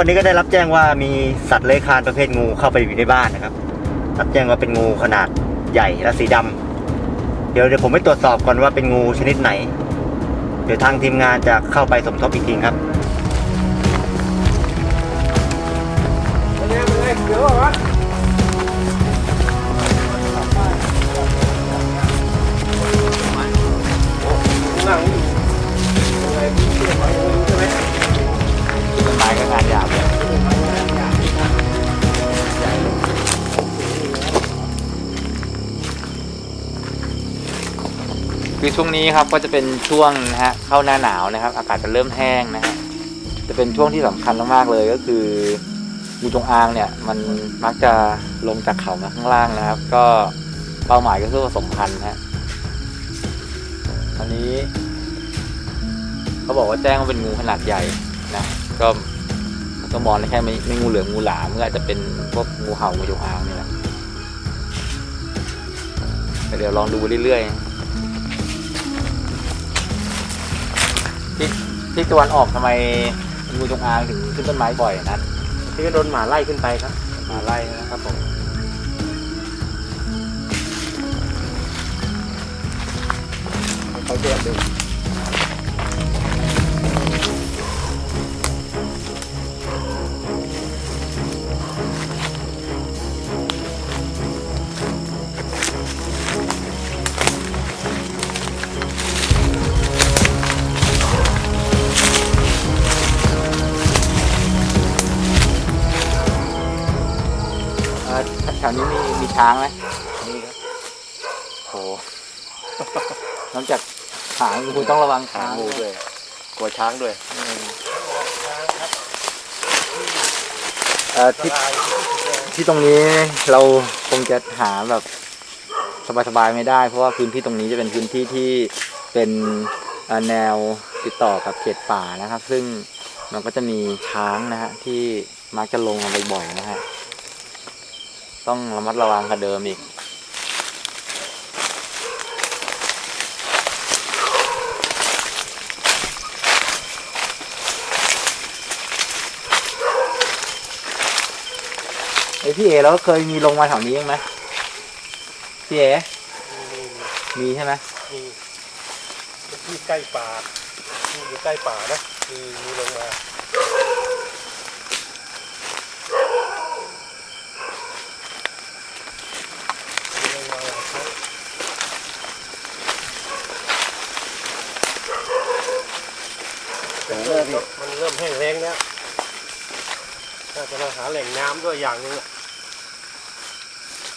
ครับวันนี้ก็ได้รับแจ้งว่ามีสัตว์เลื้อยคลานประเภทงูเข้าไปอยู่ในบ้านนะครับ รับแจ้งว่าเป็นงูขนาดใหญ่และสีดำเดี๋ยวเดี๋ยวผมไปตรวจสอบก่อนว่าเป็นงูชนิดไหน เดี๋ยวทางทีมงานจะเข้าไปสมทบอีกทีครับต้นไม้ก็งานหยาบเลย คือช่วงนี้ครับก็จะเป็นช่วงนะฮะเข้าหน้าหนาวนะครับ อากาศจะเริ่มแห้งนะฮะจะเป็นช่วงที่สำคัญมากๆเลยก็คืองูจงอางเนี่ยมันมักจะลงจากเขามาข้างล่างนะครับ ก็เป้าหมายก็คือผสมพันธุ์นะฮะอันนี้เขาบอกว่าแจ้งว่าเป็นงูขนาดใหญ่นะก็ก็มองได้แค่ไม่ไม่งูเหลือมงูหลามก็อาจจะเป็นพวกงูเห่างูจงอางนี่แหละแต่เดี๋ยวลองดูเรื่อยๆ ที่ตะวันออกทำไมงูจงอางถึงขึ้นต้นไม้บ่อยนัดที่ก็โดนหมาไล่ขึ้นไปครับมาไล่นะครับผมเขาเดือดดู วนี้มีมีช้างไหมนี่ครับโหนอกจากหางคุณต้องระวังช้างงูด้วย กลัวช้างด้วยเอ่อที่ที่ตรงนี้เราคงจะหาแบบสบายๆไม่ได้ เพราะว่าพื้นที่ตรงนี้จะเป็นพื้นที่ที่เป็นเอ่อแนวติดต่อกับเขตป่านะครับ ซึ่งมันก็จะมีช้างนะฮะที่มักจะลงมาบ่อยๆนะฮะ ต้องระมัดระวังกับเดิมอีก ไอพี่เอแล้วเคยมีลงมาแถวนี้ยังไหมพี่เอมีใช่ไหมมีที่ใกล้ป่าที่อยู่ใกล้ป่านะมีมีลงมามีลงมาหลายครั้ง เออพี่มันเริ่มแห้งแล้งแล้วน่าจะมาหาแหล่งน้ำด้วยอย่างหนึงอะ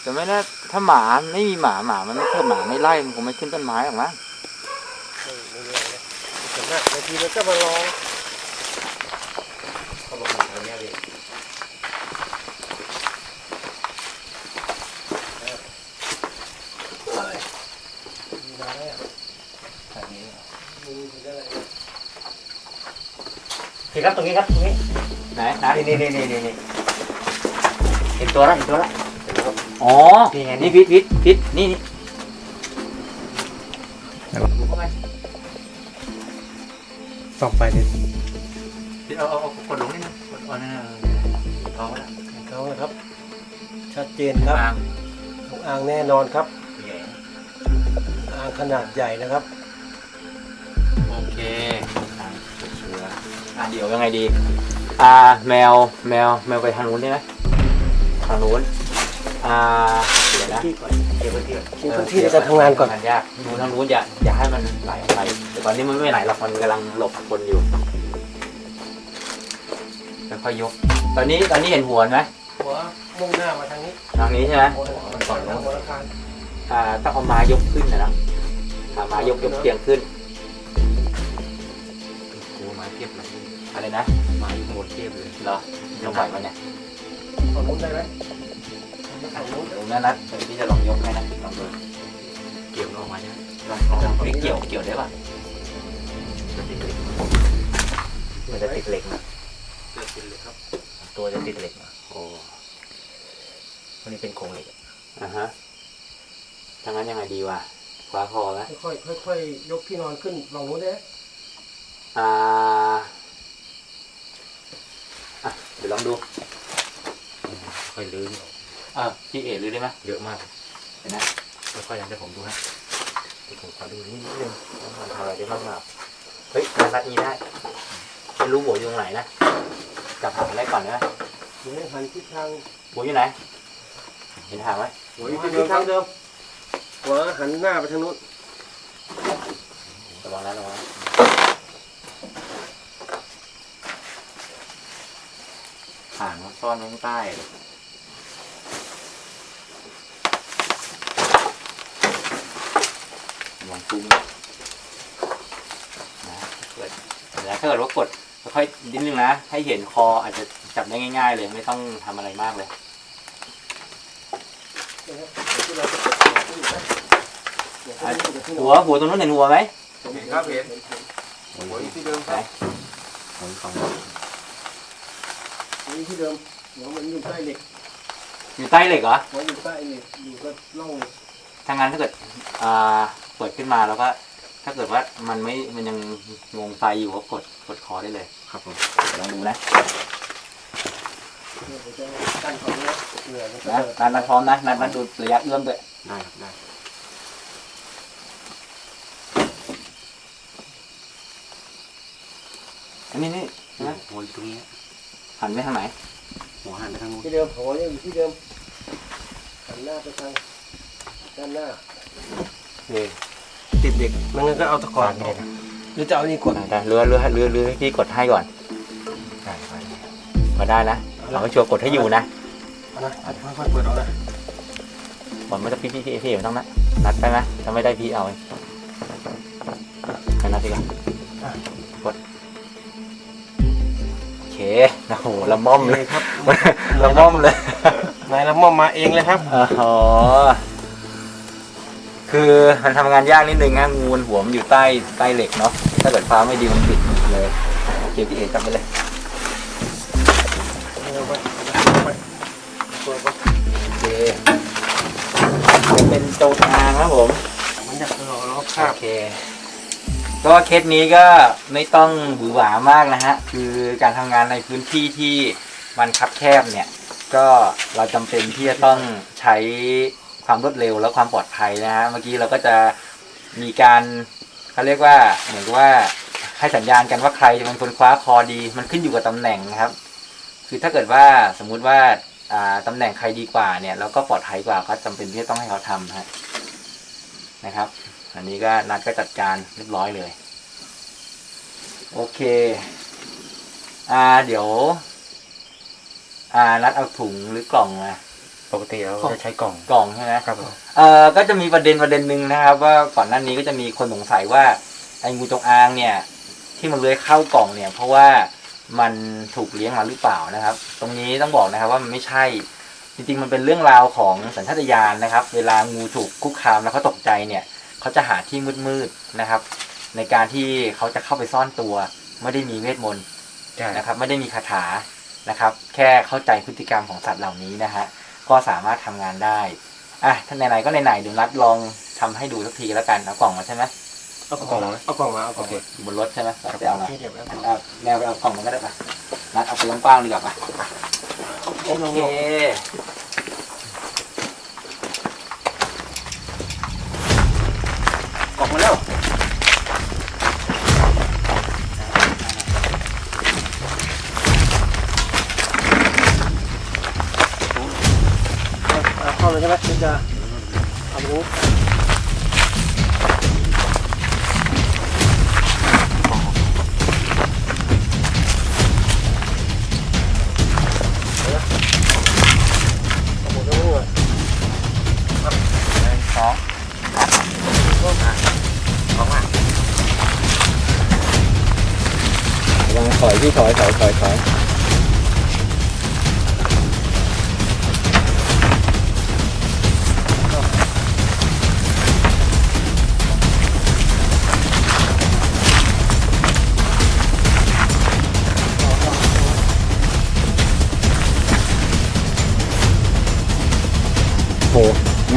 แต่ไม่แน่ถ้าหมาไม่มีหมาหมามันไม่ถ้าหมาไม่ไล่มันคงไม่ขึ้นต้นไม้หรอกมั้งไม่ไม่เรื่องเลยส่วนมากบางทีมันก็มาลอง เขาบอกอยู่แถวเนี้ยพี่ มีมาแล้ว ทางนี้ มีถึงอะไร พี่ ครับตรงนี้ครับตรงนี้ไหนนะนี่นี่นี่นี่นี่เห็นตัวแล้วเห็นตัวแล้วอ๋อนี่ไงนี่พิษพิษพิษนี่นี่ส่องไปเนี่ยพิษเอาเอาเอากดลงนิดนึงกดเอานั่นน่ะเอาละเขานะครับ ชัดเจนครับอ่างลูกอ่างแน่นอนครับอ่างขนาดใหญ่นะครับ โอเค เดี๋ยวยังไงดี อ่า แมว แมว แมวไปทางนู้นใช่ไหมทางนู้น อ่า เดี๋ยวนะที่ก่อนเก็บไว้ที่ก่อนมีพื้นที่ในการทำงานก่อนยากดูทางนู้นอย่าอย่าให้มันไหลออกไปแต่ตอนนี้มันไม่ไหลหรอกมันกำลังหลบคนอยู่ค่อยยก ตอนนี้ตอนนี้เห็นหัวไหมหัวมุ่งหน้ามาทางนี้ ทางนี้ใช่ไหมก่อนแล้วหัวอาคารอ่าต้องเอาม้ยกขึ้นนะนะเอาม้ยกยกเตียงขึ้น มาเทียบเลยอะไรนะมาอยู่หมดเทียบเลยเหรอจะไหวไหมเนี่ยฝั่งนู้นได้ไหมฝั่งนู้นเดี๋ยวนะนัดเดี๋ยวพี่จะลองยกให้นะลองดูเกี่ยวออกมาใช่ไหมลองลองลองเกี่ยวเกี่ยวได้ป่ะจะติดเหล็กมันจะติดเหล็กนะจะติดเหล็กครับ ตัวจะติดเหล็กนะโอ้วันนี้เป็นโครงเหล็กอ่าฮะถ้างั้นยังไงดีวะคว้าคอไหมค่อยๆค่อยๆยกที่นอนขึ้นฝั่งนู้นได้ไหม อ่าอะดี๋ยวลองดูค่อยลื้ออ่าพี่เอ๋เลยได้ไหมเยอะมากเห็นไหมค่อยๆยันให้ผมดูฮะเดี๋ยวผมขอดูนิดนึงมันทำอะไรได้บ้างครับเฮ้ยมันรัดนี้ได้ไม่รู้หัวอยู่ตรงไหนนะจับหางได้ก่อนนะทีนี้หันทิศทางหัวอยู่ไหน เห็นหางไหมหัวอยู่ทิศทางเดิมหัวหันหน้าไปทางนู้นระวังนะระวังนะหางมัน ซ่อนไว้ข้างใต้ระวังจุ้งนะเกิดแล้วถ้าเกิดว่ากดค่อยนิดนึงนะ ให้เห็นคออาจจะจับได้ง่าย ๆ เลยไม่ต้องทำอะไรมากเลยหัวที่อยู่นะหัวหัวตรงนู้นเห็นหัวไหมเห็นครับเห็นหัวอยู่ที่เดิมครับหัวของ อยู่ที่เดิมหัวมันอยู่ใต้เหล็กอยู่ใต้เหล็กเหรอหัวอยู่ใต้เหล็กอยู่ก็ล่องเหล็กถ้างั้นถ้าเกิดอ่าเปิดขึ้นมาแล้วก็ถ้าเกิดว่ามันไม่มันยังงงไฟอยู่ก็กดกดคอได้เลย ครับผมลองดูนะเนี่ยผมจะกั้นของเนี้ยเหนือมันก็นะเดินนัดนัดพร้อมนะนัดนัดดูระยะเอื้อมด้วยได้ครับได้อันนี้นี่ใช่ไหมหัวอยู่ตรงนี้ หันไปทางไหนหัวหันไปทางนู้นที่เดิมหัวยังอยู่ที่เดิมหันหน้าไปทางด้านหน้าโอเคติดเด็กนั่นก็เอาตะกอนออกหรือจะเอานี่กดได้เรือเรือเรือเรือให้พี่กดให้ก่อนได้ไปก็ได้นะเราก็ชัวร์กดให้อยู่นะเอานะค่อยๆเปิดเอานะผมไม่ต้องพี่พี่พี่พี่ไม่ต้องนะนัดไปไหมถ้าไม่ได้พี่เอาเองไปนัดดีกว่า โอเคโอ้โหละม่อมเลยครับ ละม่อมเลยนายละม่อมมาเองเลยครับอ๋อคือมันทำงานยากนิดนึงนะงูมันหัวมันอยู่ใต้ใต้เหล็กเนาะถ้าเกิดฟ้าไม่ดีมันปิดเลยเก็บพี่เอกจับไปเลยเอาไปไปเปิดไปโอเคเป็นโจงอางครับผม มันอยากรอรอบคาบโอเค ก็เคสนี้ก็ไม่ต้องหวือหวามากนะฮะ คือการทำงานในพื้นที่ที่มันคับแคบเนี่ย ก็เราจำเป็นที่จะต้องใช้ความรวดเร็วและความปลอดภัยนะฮะ เมื่อกี้เราก็จะมีการเขาเรียกว่าเหมือนว่าให้สัญญาณกันว่าใครจะเป็นคนคว้าคอดี มันขึ้นอยู่กับตำแหน่งนะครับ คือถ้าเกิดว่าสมมุติว่าตำแหน่งใครดีกว่าเนี่ยเราก็ปลอดภัยกว่าก็จำเป็นที่จะต้องให้เขาทำฮะนะครับ อันนี้ก็นัดก็จัดการเรียบร้อยเลย โอเค อ่าเดี๋ยว อ่านัดเอาถุงหรือกล่องมาปกติเราจะใช้กล่องกล่องใช่ไหมครับผมเอ่อก็จะมีประเด็นประเด็นหนึ่งนะครับ ว่าก่อนหน้านี้ก็จะมีคนสงสัยว่าไอ้งูจงอางเนี่ย ที่มันเลื้อยเข้ากล่องเนี่ย เพราะว่ามันถูกเลี้ยงมาหรือเปล่านะครับ ตรงนี้ต้องบอกนะครับว่ามันไม่ใช่ จริงๆ มันเป็นเรื่องราวของสัญชาตญาณนะครับ เวลางูถูกคุกคามแล้วเขาตกใจเนี่ย เขาจะหาที่มืดๆนะครับ ในการที่เขาจะเข้าไปซ่อนตัว ไม่ได้มีเวทมนต์ใช่นะครับ ไม่ได้มีคาถานะครับ แค่เข้าใจพฤติกรรมของสัตว์เหล่านี้นะฮะก็สามารถทำงานได้อะถ้าไหนๆก็ไหนๆเดี๋ยวนัดลองทำให้ดูสักทีแล้วกันเอากล่องมาใช่ไหมเอากล่องมาเอากล่องมาเอากโอล่องเคมาอยู่บนรถใช่ไหมไปเอามาที่เก็บไว้เอาเอาแมวไปเอากล่องมันก็ได้ปะนัดเอาไปล้างป้างดีกว่าปะโอเค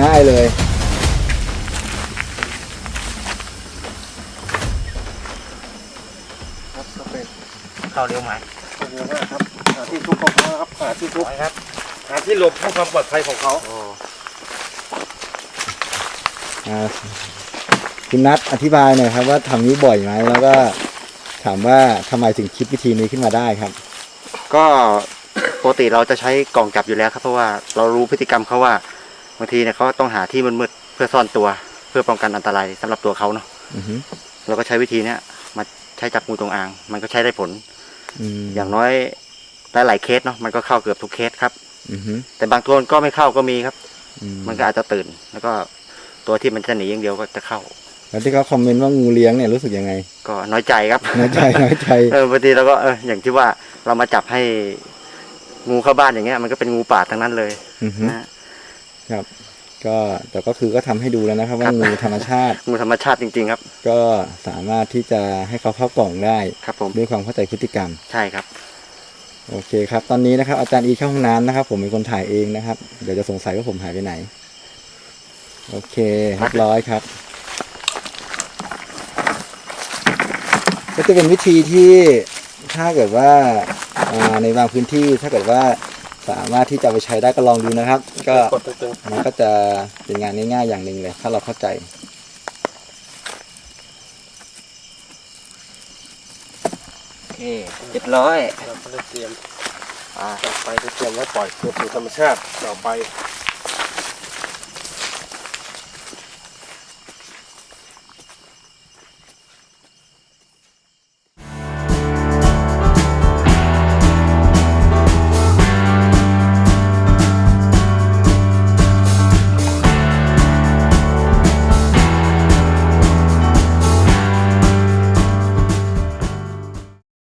ง่ายเลยครับก็เป็นเข้าเร็วไหมขอบคุณมากครับหาที่ทุกของเขานะครับหาที่ทุกครับหาที่หลบเพื่อความปลอดภัยของเขาอ่าคุณนัทอธิบายหน่อยครับว่าทำนี้บ่อยไหมแล้วก็ถามว่าทำไมถึงคิดวิธีนี้ขึ้นมาได้ครับ ก็ปกติเราจะใช้กล่องจับอยู่แล้วครับเพราะว่าเรารู้พฤติกรรมเขาว่า บางทีเนี่ยเขาต้องหาที่มืดๆเพื่อซ่อนตัว เพื่อป้องกันอันตรายสำหรับตัวเขาเนาะอือฮึเราก็ใช้วิธีเนี้ยมาใช้จับงูจงอาง มันก็ใช้ได้ผล อืมอย่างน้อยหลายๆเคสเนาะมันก็เข้าเกือบทุกเคสครับ อือฮึแต่บางตัวก็ไม่เข้าก็มีครับ อืมันก็อาจจะตื่น แล้วก็ตัวที่มันจะหนีอย่างเดียวก็จะเข้า แล้วที่เขาคอมเมนต์ว่างูเลี้ยงเนี่ยรู้สึกยังไงก็น้อยใจครับ น้อยใจน้อยใจ เออบางทีเราก็เอออย่างที่ว่าเรามาจับให้งูเข้าบ้านอย่างเงี้ยมันก็เป็นงูป่าทั้งนั้นเลยอือฮึนะ ก็แต่ก็คือก็ทำให้ดูแล้วนะครับ ว่าครับงูธรรมชาติงูธรรมชาติจริง ๆ ครับ ก็สามารถที่จะให้เขาเข้ากล่องได้ครับผมด้วยความเข้าใจพฤติกรรมใช่ครับ โอเคครับ ตอนนี้นะครับ อาจารย์อีเข้าห้องน้ำนะครับ ผมเป็นคนถ่ายเองนะครับ เดี๋ยวจะสงสัยว่าผมหายไปไหน โอเคเรียบร้อยครับก็จะเป็นวิธีที่ถ้าเกิดว่าอ่าในบางพื้นที่ถ้าเกิดว่า สามารถที่จะเอาไปใช้ได้ก็ลองดูนะครับ ก็กดตึงมันก็จะเป็นงานง่ายๆอย่างหนึ่งเลย ถ้าเราเข้าใจโอเคเรียบร้อยๆเราก็ได้เตรียมอ่าต่อไปจะเตรียมไว้ปล่อยคืนสู่ธรรมชาติต่อไป